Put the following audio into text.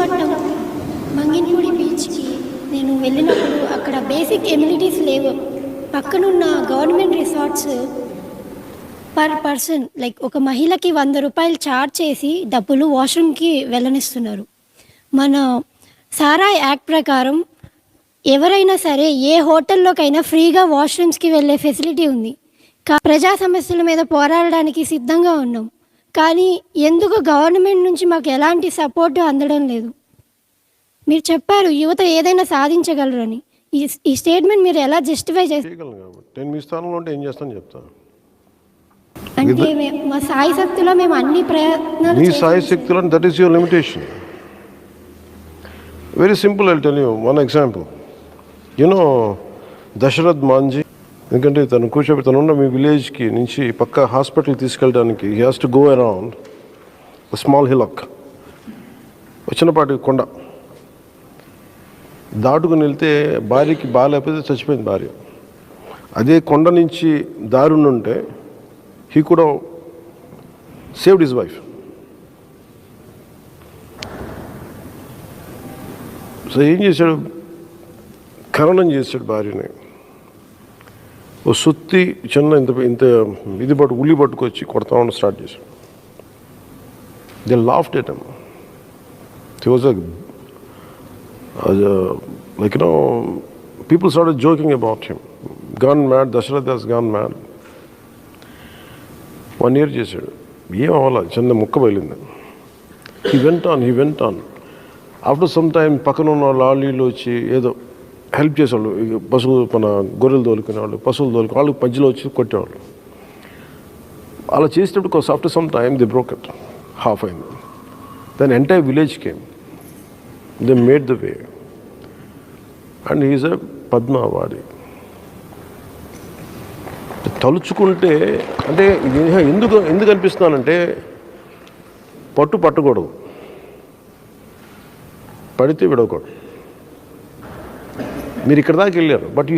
విశాఖపట్నం మంగిన్పూడి బీచ్కి నేను వెళ్ళినప్పుడు అక్కడ బేసిక్ ఎమ్యూనిటీస్ లేవు. పక్కనున్న government resorts per person like ఒక మహిళకి వంద రూపాయలు ఛార్జ్ చేసి డబ్బులు వాష్రూమ్కి వెళ్ళనిస్తున్నారు. మన సారా యాక్ట్ ప్రకారం ఎవరైనా సరే ఏ హోటల్లోకైనా ఫ్రీగా వాష్రూమ్స్కి వెళ్ళే ఫెసిలిటీ ఉంది. కా- ప్రజా సమస్యల మీద పోరాడడానికి సిద్ధంగా ఉన్నాం. కానీ ఎందుకు గవర్నమెంట్ నుంచి మాకు ఎలాంటి సపోర్ట్ అందడం లేదు? మీరు చెప్పారు యువత ఏదైనా సాధించగలరని. ఈ ఈ స్టేట్మెంట్ మీరు ఎలా జస్టిఫై చేస్తారు నేను మీ స్థానంలో ఉంటే ఏం చేస్తాను చెప్తాను. అంటే మే- మా సాయి శక్తిలో మేము అన్ని ప్రయత్నాలు నీ చేసాం. సాయి శక్తిలో that is your limitation very simple I tell you one example you know Dashrath Manjhi ఎందుకంటే తను కూర్చోబెట్టి తను ఉన్న మీ విలేజ్కి నుంచి పక్క హాస్పిటల్ తీసుకెళ్ళడానికి he has to go around small hillock చిన్నపాటి కొండ. దాటుకుని వెళ్తే భార్యకి బాగాలేకపోతే చచ్చిపోయింది భార్య. అదే కొండ నుంచి దారుణ్ ఉంటే హీ కూడా సేవ్డ్ హిజ్ వైఫ్ సో ఏం చేశాడు? ఖననం చేశాడు భార్యని. సుత్తి చిన్న ఇంత ఇంత ఇది పట్టు ఉల్లి పట్టుకొచ్చి కొడతా ఉండడం స్టార్ట్ చేశాడు. They laughed at him. Was like no people start joking about him gone mad Dashrath does gone mad one year చేశాడు. ఏం అవ్వాలి? చిన్న ముక్క బయలింది he went on he went on after some time పక్కన ఉన్న వాళ్ళు వచ్చి ఏదో హెల్ప్ చేసేవాళ్ళు. పశువు మన గొర్రెలు తోలుకునేవాళ్ళు పశువులు తోలుకు వాళ్ళు మధ్యలో వచ్చి కొట్టేవాళ్ళు. అలా చేసేటప్పుడు after some time the broken half అయింది. Then entire village came they made the way and is a Padma awardee తలుచుకుంటే అంటే ఎందుకు ఎందుకు అనిపిస్తున్నానంటే పట్టు పట్టకూడదు. పడితే విడవకూడదు. మీరు ఇక్కడ దాకా వెళ్ళారు బట్ యూ